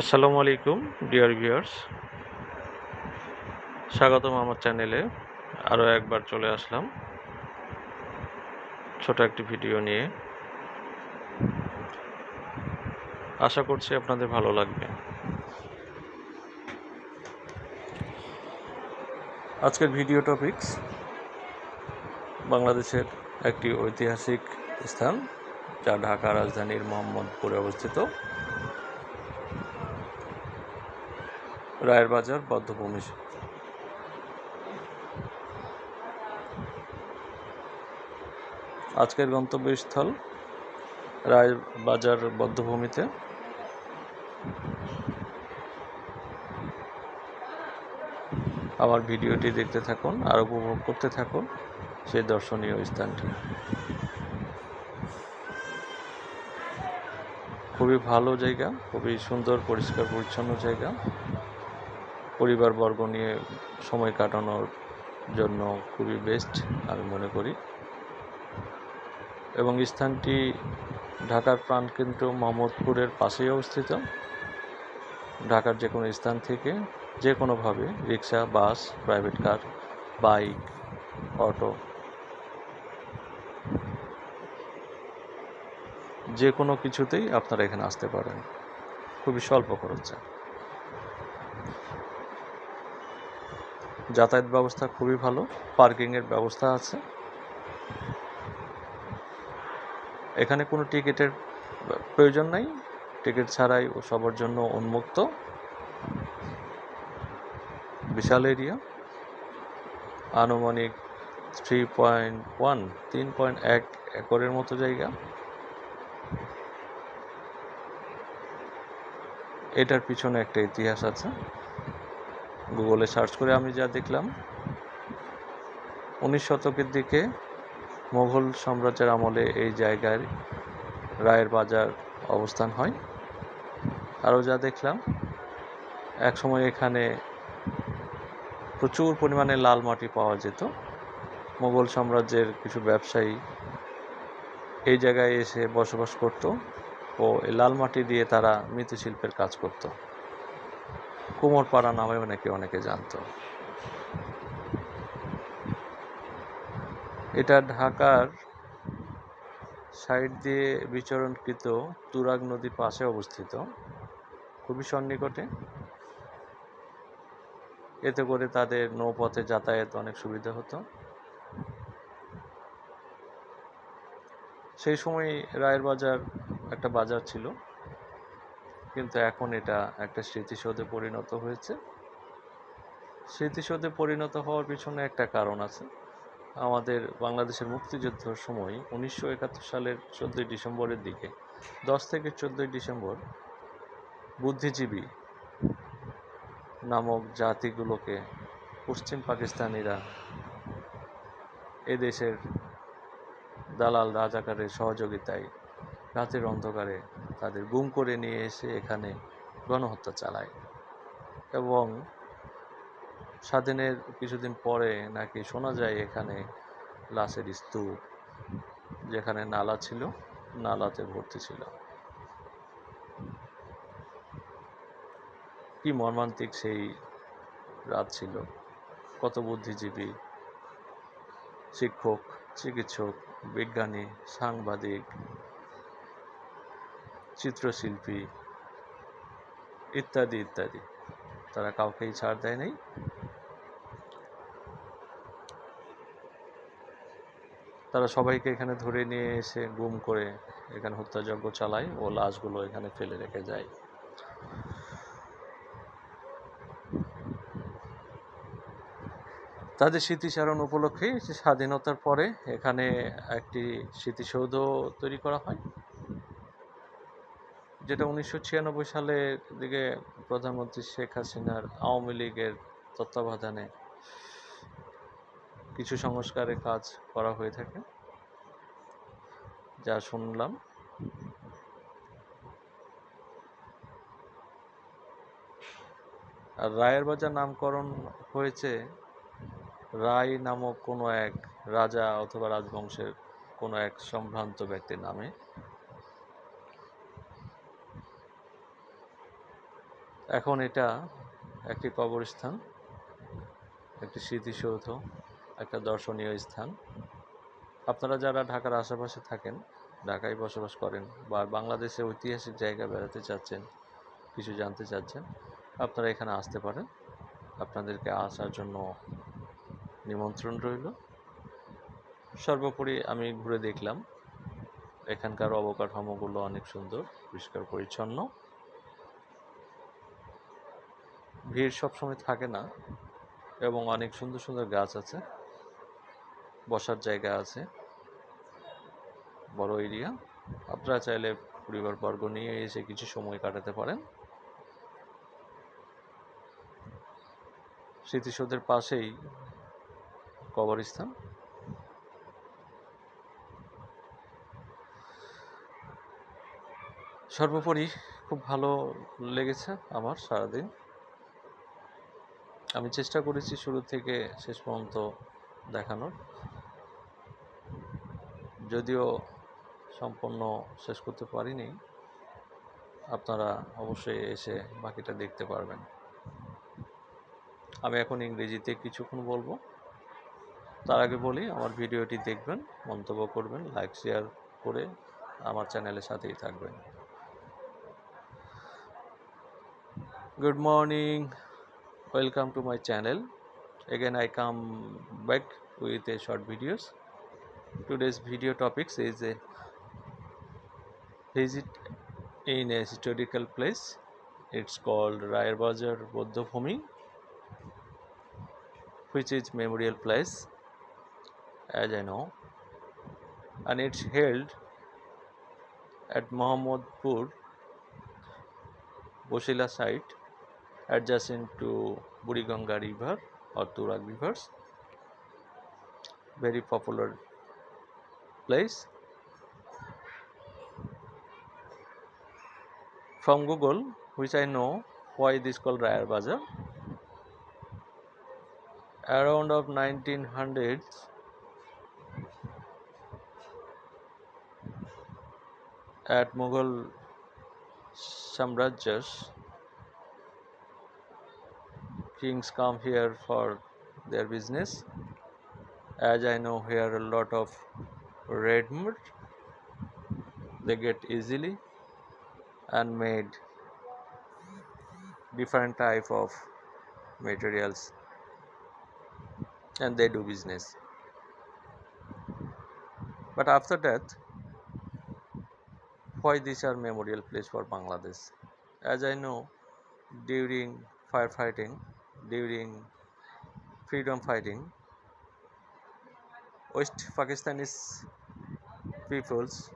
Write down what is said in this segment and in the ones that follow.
আসসালামু আলাইকুম, dear viewers. স্বাগতম আমার চ্যানেলে। আরও একবার চলে আসলাম ছোট একটি ভিডিও নিয়ে। আশা করছি আপনাদের ভালো লাগবে। আজকের ভিডিও টপিকস, বাংলাদেশের একটি ঐতিহাসিক স্থান, যা ঢাকা রাজধানীর মোহাম্মদপুরে অবস্থিত। রায়ের বাজার বদ্ধভূমি। আজকের গন্তব্যস্থল রায়ের বাজার বদ্ধভূমিতে। আমার ভিডিওটি দেখতে থাকুন আর উপভোগ করতে থাকুন সেই দর্শনীয় স্থানটি। খুবই ভালো জায়গা, খুবই সুন্দর, পরিষ্কার, পরিচ্ছন্ন জায়গা। পরিবারবর্গ নিয়ে সময় কাটানোর জন্য খুবই বেস্ট আমি মনে করি। এবং স্থানটি ঢাকার প্রাণকেন্দ্র মোহাম্মদপুরের পাশেই অবস্থিত। ঢাকার যে কোনো স্থান থেকে যে কোনোভাবে rickshaw, bus private car bike auto যে কোনো কিছুতেই আপনারা এখানে আসতে পারেন। খুবই স্বল্প খরচে। যাতায়াত ব্যবস্থা খুবই ভালো, পার্কিংয়ের ব্যবস্থা আছে। এখানে কোনো টিকিটের প্রয়োজন নাই, টিকিট ছাড়াই ও সবার জন্য উন্মুক্ত। বিশাল এরিয়া। আনুমানিক থ্রি পয়েন্ট ওয়ান তিন পয়েন্ট এক একরের মতো জায়গা। এটার পিছনে একটা ইতিহাস আছে। গুগলে সার্চ করে আমি যা দেখলাম, উনিশ শতকের দিকে মোগল সাম্রাজ্যের আমলে এই জায়গায় রায়ের বাজার অবস্থান হয়। আরও যা দেখলাম, এক সময় এখানে প্রচুর পরিমাণে লাল মাটি পাওয়া যেত। মোগল সাম্রাজ্যের কিছু ব্যবসায়ী এই জায়গায় এসে বসবাস করত ও এই লাল মাটি দিয়ে তারা মৃৎশিল্পের কাজ করত। কুমোরপাড়া নামেও নাকি অনেকে জানতো। এটা ঢাকার সাইড দিয়ে বিচরণকৃত তুরাগ নদীর পাশে অবস্থিত। খুবই সন্নিকটে। এতে করে তাদের নৌপথে যাতায়াত অনেক সুবিধা হতো। সেই সময় রায়ের বাজার একটা বাজার ছিল। কিন্তু এখন এটা একটা স্মৃতিসৌধে পরিণত হয়েছে। স্মৃতিসৌধে পরিণত হওয়ার পিছনে একটা কারণ আছে। আমাদের বাংলাদেশের মুক্তিযুদ্ধের সময় উনিশশো একাত্তর সালের চোদ্দোই ডিসেম্বরের দিকে, দশ থেকে চোদ্দোই ডিসেম্বর, বুদ্ধিজীবী নামক জাতিগুলোকে পশ্চিম পাকিস্তানিরা এদেশের দালাল রাজাকারের সহযোগিতায় রাতের অন্ধকারে তাদের গুম করে নিয়ে এসে এখানে গণহত্যা চালায়। এবং স্বাধীনের কিছুদিন পরে নাকি শোনা যায় এখানে লাশের স্তূপ, যেখানে নালা ছিল, নালাতে ভর্তি ছিল। কি মর্মান্তিক সেই রাত ছিল। কত বুদ্ধিজীবী শিক্ষক, চিকিৎসক, বিজ্ঞানী, সাংবাদিক চিত্রশিল্পী ইত্যাদি ইত্যাদি। তারা কাউকেই ছাড় দেয় নাই। তারা সবাইকে এখানে ধরে নিয়ে এসে গুম করে এখানে হত্যাযজ্ঞ চালায় ও লাশগুলো এখানে ফেলে রেখে যায়। তাদের স্মৃতিচারণ উপলক্ষে স্বাধীনতার পরে এখানে একটি স্মৃতিসৌধ তৈরি করা হয়। যেটা উনিশশো ছিয়ানব্বই সালের দিকে প্রধানমন্ত্রী শেখ হাসিনার আওয়ামী লীগের তত্ত্বাবধানে কিছু সংস্কারের কাজ করা হয়ে থাকে। যা শুনলাম। আর রায়ের বাজার নামকরণ হয়েছে রায় নামক কোনো এক রাজা অথবা রাজবংশের কোনো এক সম্ভ্রান্ত ব্যক্তির নামে। এখন এটা একটি কবরস্থান, একটি স্মৃতিসৌধ, একটা দর্শনীয় স্থান। আপনারা যারা ঢাকার আশেপাশে থাকেন, ঢাকায় বসবাস করেন বা বাংলাদেশে ঐতিহাসিক জায়গা বেড়াতে চাচ্ছেন, কিছু জানতে চাচ্ছেন, আপনারা এখানে আসতে পারেন। আপনাদেরকে আসার জন্য নিমন্ত্রণ রইল। সর্বোপরি আমি ঘুরে দেখলাম, এখানকার অবকাঠামোগুলো অনেক সুন্দর, পরিষ্কার, পরিচ্ছন্ন। ভিড় সবসময় থাকে না এবং অনেক সুন্দর সুন্দর গাছ আছে, বসার জায়গা আছে, বড় এরিয়া। আপনারা চাইলে পরিবার বর্গ নিয়ে এসে কিছু সময় কাটাতে পারেন। স্মৃতিসৌধের পাশেই কবরস্থান। সর্বোপরি খুব ভালো লেগেছে আমার সারাদিন। আমি চেষ্টা করেছি শুরু থেকে শেষ পর্যন্ত দেখানোর। যদিও সম্পূর্ণ শেষ করতে পারিনি, আপনারা অবশ্যই এসে বাকিটা দেখতে পারবেন। আমি এখন ইংরেজিতে কিছুক্ষণ বলব। তার আগে বলি, আমার ভিডিওটি দেখবেন, মন্তব্য করবেন, লাইক, শেয়ার করে আমার চ্যানেলের সাথেই থাকবেন। Good morning welcome to my channel again i come back with a short videos today's video topics is a visit in a historical place it's called Rayar Bazar Bodh Bhumi which is memorial place as i know and it's held at Mohammadpur Bosila site adjacent to Buriganga River or Turak rivers. Very popular place. From Google, which I know why this called Rayar Bazar. Around of 1900s, at Mughal Samrajyas, kings come here for their business. As I know here a lot of red mud they get easily and made different type of materials and they do business. But after that why these are memorial place for Bangladesh? As I know during firefighting during freedom fighting. West Pakistanis peoples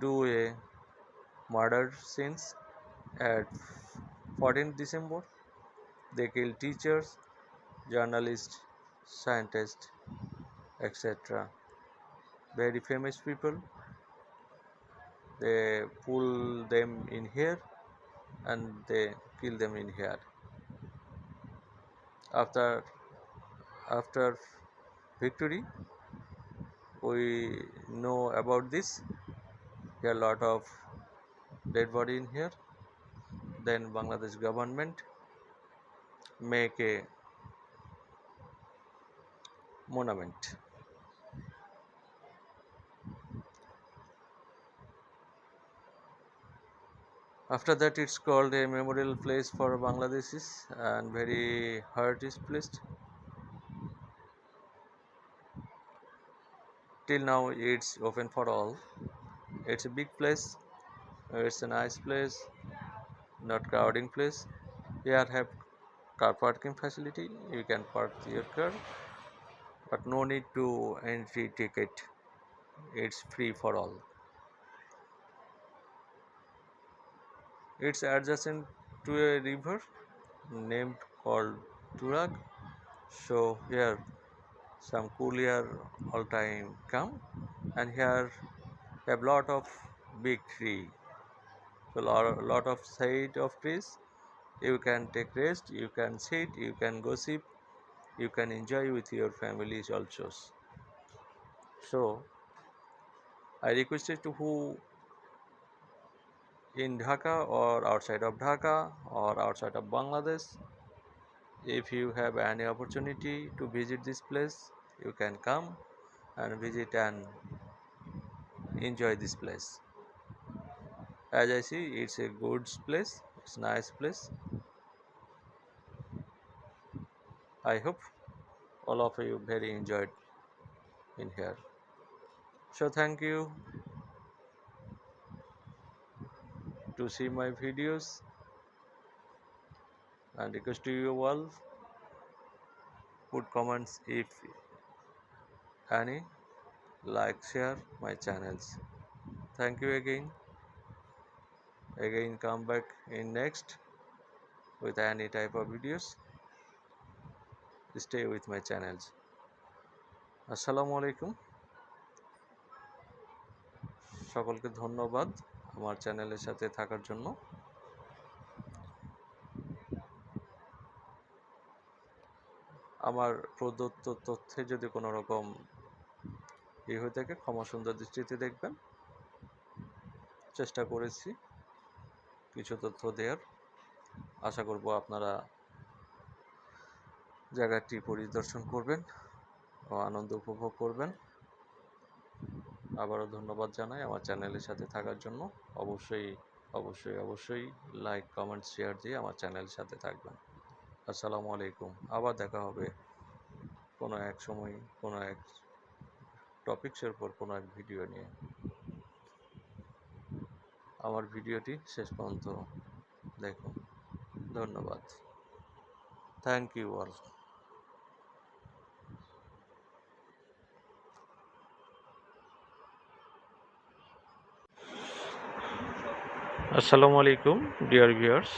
do a murder scenes at 14th December. They kill teachers journalists scientists etc very famous people. They pull them in here and they kill them in here after after victory we know about this. Here a lot of dead body in here. Then bangladesh government make a monument after that it's called a memorial place for bangladeshis and very heart is placed till now it's open for all. It's a big place. It's a nice place. Not crowding place. Here have car parking facility. You can park your car but no need to entry ticket. It's free for all It's adjacent to a river named called Turak. So here some cool air all time come and here have lot of big tree. So lot, lot of shade of trees. You can take rest, you can sit, you can gossip, you can enjoy with your families also. So I requested to who in Dhaka or outside of Dhaka or outside of Bangladesh. If you have any opportunity to visit this place, you can come and visit and enjoy this place. As I see, it's a good place, it's nice place. I hope all of you very enjoyed in here. So thank you to see my videos and request to you all put comments if any like share my channels thank you again again come back in next with any type of videos stay with my channels আসসালামু আলাইকুম সকলকে ধন্যবাদ আমার চ্যানেলের সাথে থাকার জন্য। আমার প্রদত্ত তথ্যে যদি কোনো রকম ই হয়ে থাকে, ক্ষমা সুন্দর দৃষ্টিতে দেখবেন। চেষ্টা করেছি কিছু তথ্য দেওয়ার। আশা করব আপনারা জায়গাটি পরিদর্শন করবেন ও আনন্দ উপভোগ করবেন। আবারও ধন্যবাদ জানাই আমার চ্যানেলের সাথে থাকার জন্য। অবশ্যই অবশ্যই অবশ্যই লাইক কমেন্ট শেয়ার দিয়ে আমার চ্যানেলের সাথে থাকবেন। আসসালামু আলাইকুম। আবার দেখা হবে কোনো এক সময়, কোনো এক টপিকসের উপর কোনো এক ভিডিও নিয়ে। আমার ভিডিওটি শেষ পর্যন্ত দেখুন। ধন্যবাদ। থ্যাংক ইউ অল আসসালামু আলাইকুম ডিয়ার ভিউয়ার্স।